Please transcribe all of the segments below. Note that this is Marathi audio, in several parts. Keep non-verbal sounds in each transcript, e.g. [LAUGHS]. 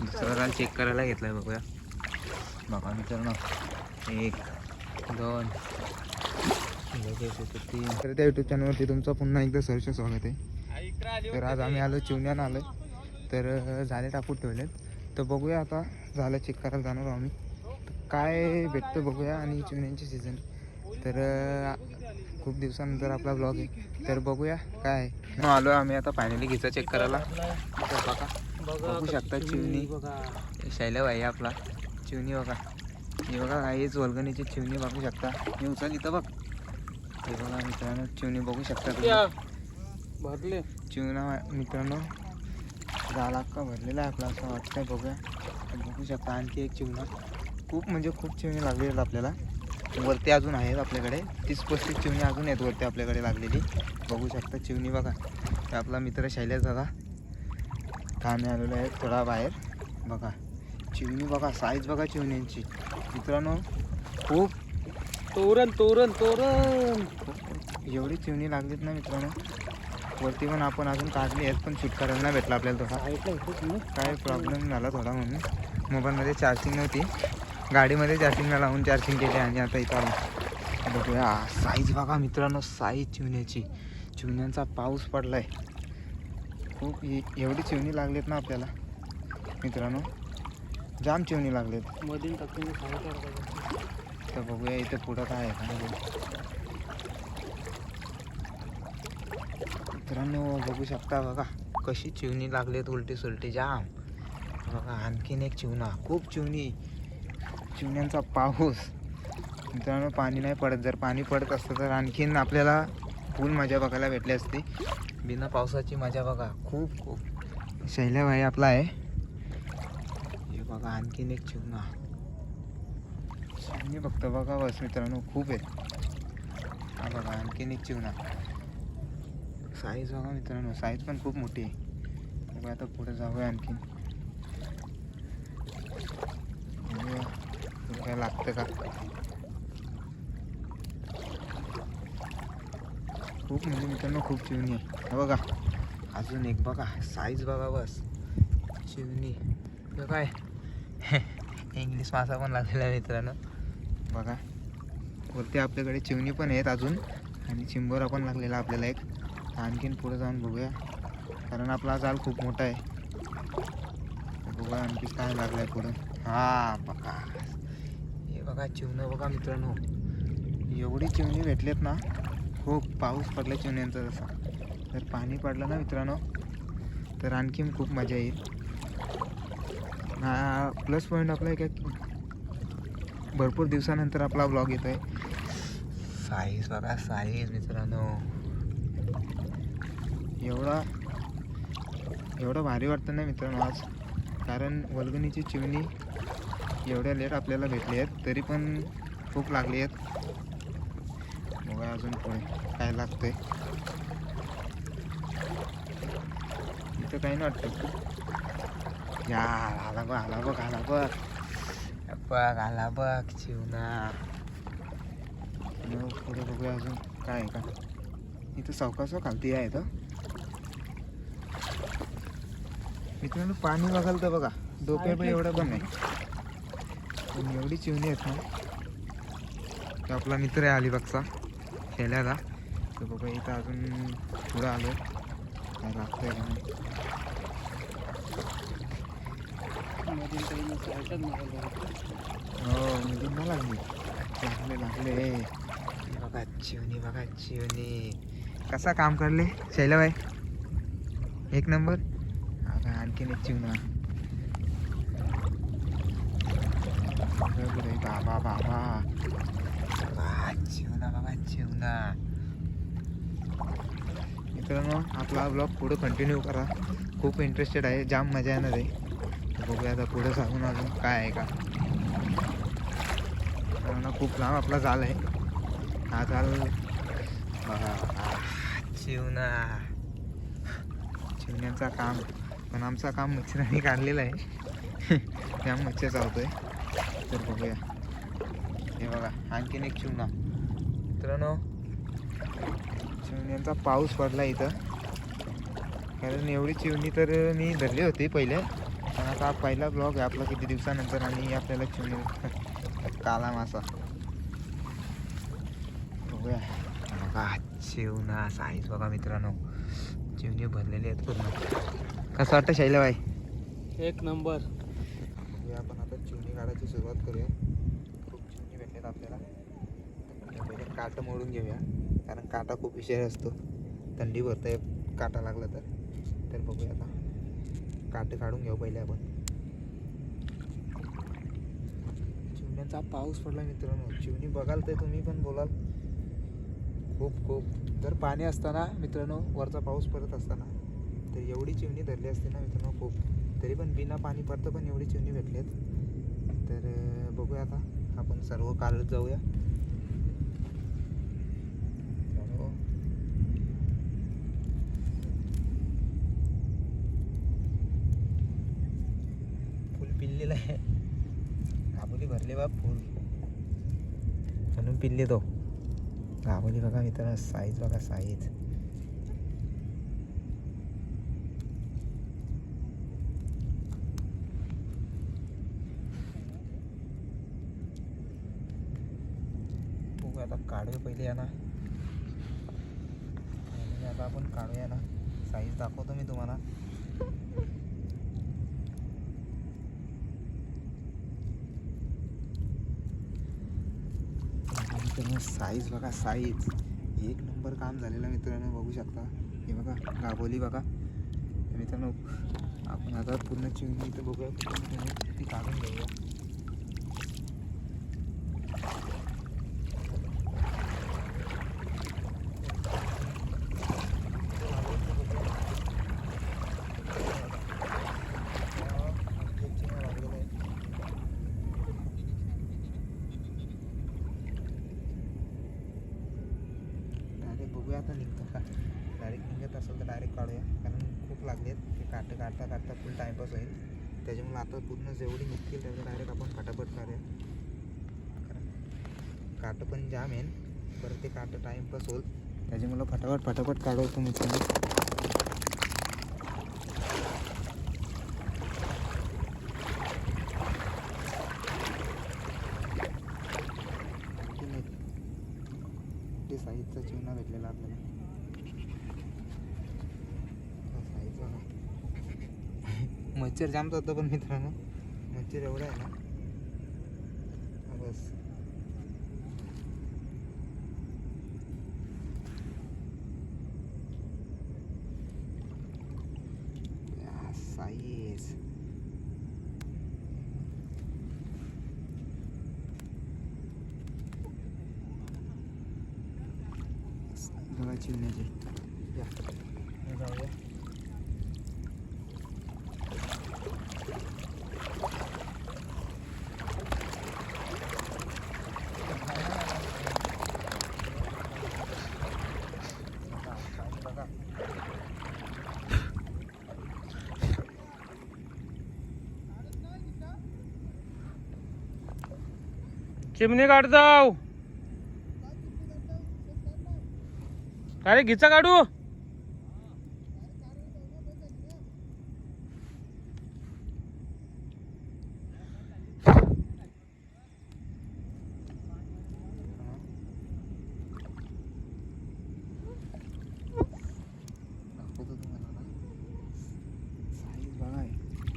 दुसरा चेक करायला घेतलाय बघूया. बघा मित्रांनो. एक दोन. तीन तर त्या युट्यूब चॅनलवरती तुमचं पुन्हा एकदा सहर्ष स्वागत आहे. तर आज आम्ही आलो चिवण्यानं आलो तर झाले टाकून ठेवलेत. तर बघूया आता झालं चेक करायला जाणार आम्ही. काय भेटतं बघूया आणि चिवण्यांची सीझन तर खूप दिवसानंतर आपला ब्लॉग आहे. तर बघूया काय आहे. मग आलो आम्ही आता फायनली घिचा चेक करायला. बघा. बघू शकता चिवणी शैल्या भाई आपला. चिवणी बघा. हे बघा काहीच वल्गणीची चिवणी बघू शकता. हे उचल इथं बघ. हे बघा मित्रांनो चिवणी बघू शकता. भरले. चिवणा मित्रांनो झाला का भरलेला आहे आपला? असं वाटतंय बघूया. तर बघू शकता आणखी एक चिवणा. खूप म्हणजे खूप चिवणी लागलेली आहेत आपल्याला. वरती अजून आहेत आपल्याकडे. तीस पस्तीस चिवणी अजून आहेत वरती आपल्याकडे लागलेली. बघू शकता चिवणी बघा. ते आपला मित्र शैलेश दादा. ठाणे आलेलो आहे थोडा बाहेर. बघा चिवणी बघा साईज बघा चिवण्यांची. मित्रांनो खूप तोरण तोरण तोरण. एवढी चिवणी लागलीत ना मित्रांनो. वरती पण आपण अजून काढली आहेत पण शूट करायला नाही भेटला आपल्याला थोडा. काय प्रॉब्लेम झाला थोडा म्हणून. मोबाईलमध्ये चार्जिंग नव्हती. गाडीमध्ये चार्जिंगला लावून चार्जिंग केली आणि आता इथं आलो. बघूया साईज बघा मित्रांनो साईज चिवण्याची. चिवण्यांचा पाऊस पडलाय. खूप एवढी चिवणी लागलीत ना आपल्याला. मित्रांनो जाम चिवणी लागलेत. मधील तर बघूया इथं पुढं काय आहे का. मित्रांनो बघू शकता बघा कशी चिवणी लागलेत उलटी सुलटी जाम. बघा आणखीन एक चिवणा खूप चिवणी. चिवण्यांचा पाऊस. मित्रांनो पाणी नाही पडत. जर पाणी पडत असतं तर आणखीन आपल्याला फुल मजा बघायला भेटली असती. बिना पावसाची मजा बघा. खूप खूप. शैल्याभाई आपला आहे. हे बघा आणखीन एक चिमणी. फक्त बघा बस मित्रांनो खूप आहेत हा बघा आणखीन एक चिवणा साईज बघा मित्रांनो साईज पण खूप मोठी आहे. बघा आता पुढे जाऊया आणखीन. काय लागतं का? खूप म्हणजे मित्रांनो खूप चिवणी आहे. बघा अजून एक बघा साईज बघा बस. चिवणी. काय? [LAUGHS] इंग्लिश मासा पण लागलेला आहे मित्रांनो. बघा वरती आपल्याकडे चिवणी पण आहेत अजून आणि चिंबोरा पण लागलेला आपल्याला एक. आणखीन पुढे जाऊन बघूया कारण आपला जाल खूप मोठा आहे. बघा आणखी काय लागलं आहे पुढं. हा बघा. हे बघा चिवणं बघा मित्रांनो. एवढी चिवणी भेटलेत ना हो पाऊस पडला चिमण्यांचा जसा जर पाणी पडलं ना मित्रांनो तर आणखीन खूप मजा येईल. हा प्लस पॉईंट आपला एक भरपूर दिवसानंतर आपला ब्लॉग येतो आहे साईज बघा साईज मित्रांनो. एवढा एवढं भारी वाटतं ना मित्रांनो आज. कारण वर्गणीची चिवणी एवढ्या लेट आपल्याला भेटली आहेत तरी पण खूप लागली आहेत. बघा अजून कोणी काय लागतंय. इथं काही नाही वाटतं. या आला बघ आला बघ आला बघ. बघ आला बघ चिवणा पुढे बघूया अजून काय आहे का. इथं सावकासो खालती आहे तर मित्रांनो पाणी बघाल तर बघा. डोक्या पण एवढं पण नाही. पण एवढी चिवणी आहेत ना. तो आपला मित्र आहे अलिबागचा. खेळायला तर बघा इथं अजून पुढं आलो काय लागतंय का नाही हो मुलींना लागली लागले लागले. बघा चिवणी बघा चिवणी कसा काम करले? शैलाबाई एक नंबर. आणखीन एक बघा पुढे. बाबा. बाबा जेवणा बाबा जेवणा मित्रांनो आपला ब्लॉग पुढे कंटिन्यू करा. खूप इंटरेस्टेड आहे जाम मजा येणार आहे. बघूया आता पुढे सांगून अजून काय आहे का. कारण खूप लांब आपला जाल आहे. हा जाल बघा. बघा. काम. पण आमचा काम मच्छरांनी काढलेलं आहे. [LAUGHS] त्या मच्छर चावतोय तर बघूया. हे बघा आणखीन एक चिवणा मित्रांनो चिवण्यांचा पाऊस पडला इथं. कारण एवढी चिवणी तर मी धरली होती पहिले. पण आता पहिला ब्लॉग आहे आपला किती दिवसानंतर आणि आपल्याला चिवणी [LAUGHS] काला मासा. बघूया. बघा चिवणा साईज बघा मित्रांनो. चिवणी भरलेली आहेत पूर्ण. कसं वाटतं शैलबाई एक नंबर. आपण आता चिवणी काढायची सुरुवात करूया खूप चिवणी भेटल्यात आपल्याला तर पहिले काटं मोडून घेऊया. कारण काटा खूप विषय असतो. थंडी भरते काटा लागला तर. तर बघूया आता. काटे काढून घेऊ पहिले आपण. चिवण्यांचा पाऊस पडला मित्रांनो. चिवणी बघाल तर तुम्ही पण बोलाल. खूप खूप. जर पाणी असताना मित्रांनो वरचा पाऊस पडत असताना. तर एवढी चिवणी धरली असते ना मित्रांनो खूप. तरी पण बिना पाणी पडतं पण एवढी चिवणी भेटली तर बघूया आता. आपण सर्व कालच जाऊया मित्रांनो, फुल पिल्लेलं आहे गाबोली भरले बा फुल आणून पिल्ले तो. गाबोली बघा मित्रांनो साईज बघा साईज आता काढूया पहिले या ना आता आपण काढूया ना साईज दाखवतो मी तुम्हाला. साईज बघा साईज एक नंबर काम झालेलं मित्रांनो बघू शकता. हे बघा गाबोली बघा. मित्रांनो आपण आता पूर्ण चिमणी इथं बघूया. ती काढून घेऊया डायरेक्ट बघूया आता निघतो का डायरेक्ट डायरेक्ट काढूया. कारण खूप लागलेत ते काटं काढता काढता फुल टाईमपास होईल. त्याच्यामुळे आता पूर्ण जेवढी निघतील तेवढं डायरेक्ट आपण फटाफट काढूया. कारण काटं पण जाम आहे. परत ते काटं टाईमपास होईल. त्याच्यामुळं फटाफट फटाफट काढवतो मित्रांनो आणखीन एक ते भेटलेला आपल्याला हा साईज बघा मच्छर जाम होतं पण मित्रांनो मच्छर एवढा आहे ना. बस. साईज बघा चिवण्याचे या. जाऊया बघा चिमणी काढ जाऊ. अरे घिचा काढू.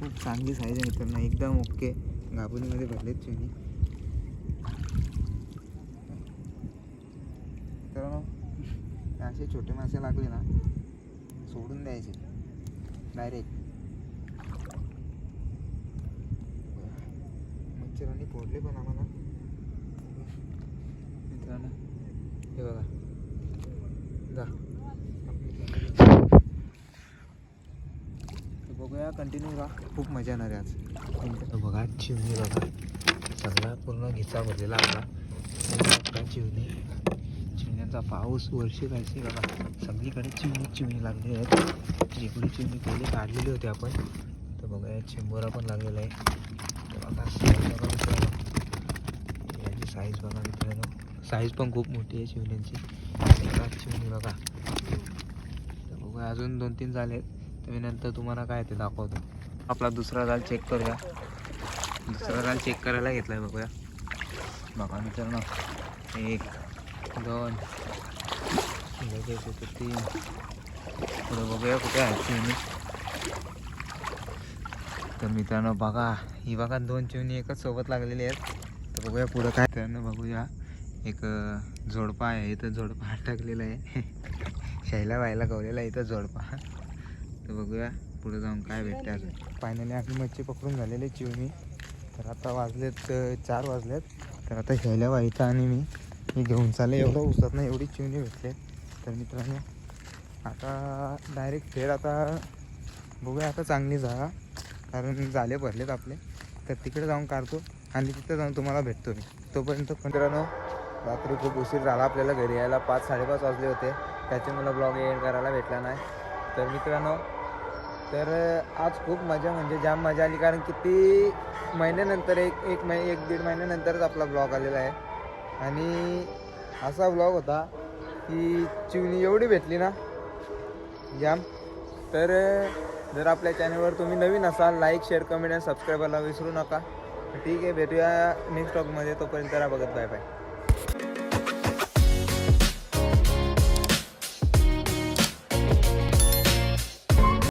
खूप चांगली साईज आहे मित्रांनो. एकदम ओके गाबुनीमध्ये भरलेत चिनी मित्रांनो हे असे छोटे मासे लागले ना सोडून द्यायचे. डायरेक्ट मच्छरांनी फोडले पण आम्हाला. मित्रांनो हे बघा. जा. बघूया कंटिन्यू राहा खूप मजा येणार आहे आज. बघा चिवणी बघा. सगळा पूर्ण घिचा भरलेला आपला. चिवणी. पाण्याचा पाऊस वर्षी जायची बघा. सगळीकडे चिमणी चिमणी लागलेली आहेत. जिकडे चिमणी पहिले काढलेली होती आपण तर बघा या चिंबोरा पण लागलेला आहे. तर बघा बघा मित्रांनो याची साईज बघा मित्रांनो. साईज पण खूप मोठी आहे चिवण्यांची चिमणी चिवणी बघा. तर बघा अजून दोन तीन झाले तर मी नंतर तुम्हाला काय ते दाखवतो. आपला दुसरा जाल चेक करूया. दुसरा जाल चेक करायला घेतला आहे बघूया. बघा मित्रांनो एक दोन तीन पुढे बघूया कुठे आहे चिवणी तर मित्रांनो बघा ही बघा दोन चिवणी एकच सोबत लागलेली आहेत तर बघूया पुढं काय तर बघूया एक अं, झोडपा आहे इथं झोडपा टाकलेला आहे शाईला व्हायला गवलेला आहे इथं झोडपा तर बघूया पुढे जाऊन काय भेटते अजून फायनली आपली मच्छी पकडून झालेली आहे चिवणी तर आता वाजलेत अं, चार वाजलेत तर आता शाईला व्हायचं आणि मी मी घेऊन चालले. एवढं उसत नाही एवढी चिवणी भेटले तर मित्रांनो आता डायरेक्ट फेर आता बघूया आता चांगली जा कारण झाले भरलेत आपले. तर तिकडे जाऊन काढतो आणि तिथे जाऊन तुम्हाला भेटतो मी. तोपर्यंत मित्रांनो रात्री खूप उशीर झाला आपल्याला घरी यायला. पाच साडेपाच वाजले होते. त्याचे मला ब्लॉग एंड करायला भेटला नाही. तर मित्रांनो तर आज खूप मजा म्हणजे जाम मजा आली. कारण किती महिन्यानंतर एक एक महिने एक दीड महिन्यानंतरच आपला ब्लॉग आलेला आहे. आणि असा ब्लॉग होता की चिवणी एवढी भेटली ना जाम तर जर आपल्या चॅनलवर तुम्ही नवीन असाल लाईक शेअर कमेंट आणि सबस्क्राईबरला विसरू नका. ठीक आहे भेटूया नेक्स्ट ब्लॉगमध्ये तोपर्यंत राहा बघत बाय बाय